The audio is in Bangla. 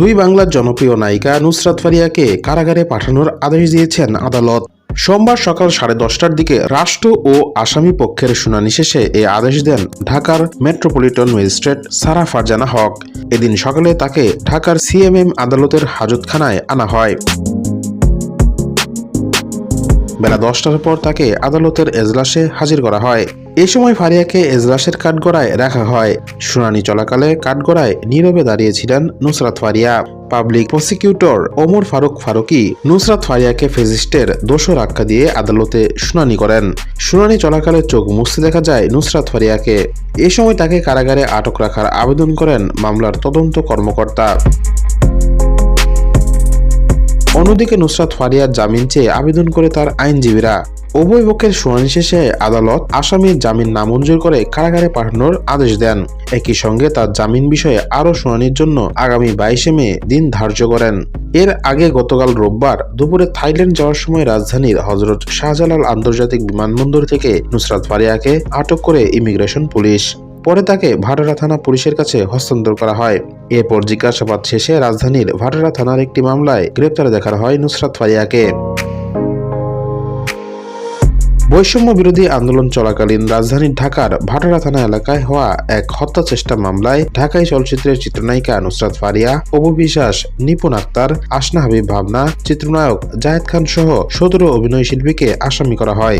দুই বাংলার জনপ্রিয় নায়িকা নুসরাত ফারিয়াকে কারাগারে পাঠানোর আদেশ দিয়েছেন আদালত। সোমবার সকাল সাড়ে দশটার দিকে রাষ্ট্র ও আসামি পক্ষের শুনানি শেষে এই আদেশ দেন ঢাকার মেট্রোপলিটন ম্যাজিস্ট্রেট সারা ফারজানা হক। এদিন সকালে তাকে ঢাকার সিএমএম আদালতের হাজতখানায় আনা হয়। বেলা দশটার পর তাকে আদালতের এজলাসে হাজির করা হয়। এ সময় ফারিয়াকে এজলাসের কাঠগড়ায় রাখা হয়। শুনানি চলাকালে কাঠগড়ায় নীরবে দাঁড়িয়েছিলেন নুসরাত ফারিয়া। পাবলিক প্রসিকিউটর ওমর ফারুক ফারুকি নুসরাত ফারিয়াকে ফেজিস্টের দোষর আখ্যা দিয়ে আদালতে শুনানি করেন। শুনানি চলাকালে চোখ মুছতে দেখা যায় নুসরাত ফারিয়াকে। এ সময় তাকে কারাগারে আটক রাখার আবেদন করেন মামলার তদন্ত কর্মকর্তা। অন্যদিকে নুসরাত ফারিয়ার জামিন চেয়ে আবেদন করে তার আইনজীবীরা। উভয় পক্ষের শুনানি শেষে আদালত আসামির জামিন নামঞ্জুর করে কারাগারে পাঠানোর আদেশ দেন। একই সঙ্গে তার জামিন বিষয়ে আরও শুনানির জন্য আগামী বাইশে মে দিন ধার্য করেন। এর আগে গতকাল রোববার দুপুরে থাইল্যান্ড যাওয়ার সময় রাজধানীর হজরত শাহজালাল আন্তর্জাতিক বিমানবন্দর থেকে নুসরাত ফারিয়াকে আটক করে ইমিগ্রেশন পুলিশ। পরে তাকে ভাটারা থানা পুলিশের কাছে হস্তান্তর করা হয়। এরপর জিজ্ঞাসাবাদ শেষে রাজধানীর ভাটারা থানার একটি মামলায় গ্রেপ্তার দেখানো হয় নুসরাত ফারিয়াকে। বৈষম্য বিরোধী আন্দোলন চলাকালীন রাজধানীর ঢাকার ভাটারা থানা এলাকায় হওয়া এক হত্যা চেষ্টা মামলায় ঢাকাই চলচ্চিত্রের চিত্রনায়িকা নুসরাত ফারিয়া, অপু বিশ্বাস, নিপুণ আক্তার, আসনা হাবিব ভাবনা, চিত্রনায়ক জায়েদ খান সহ সতেরো অভিনয় শিল্পীকে আসামি করা হয়।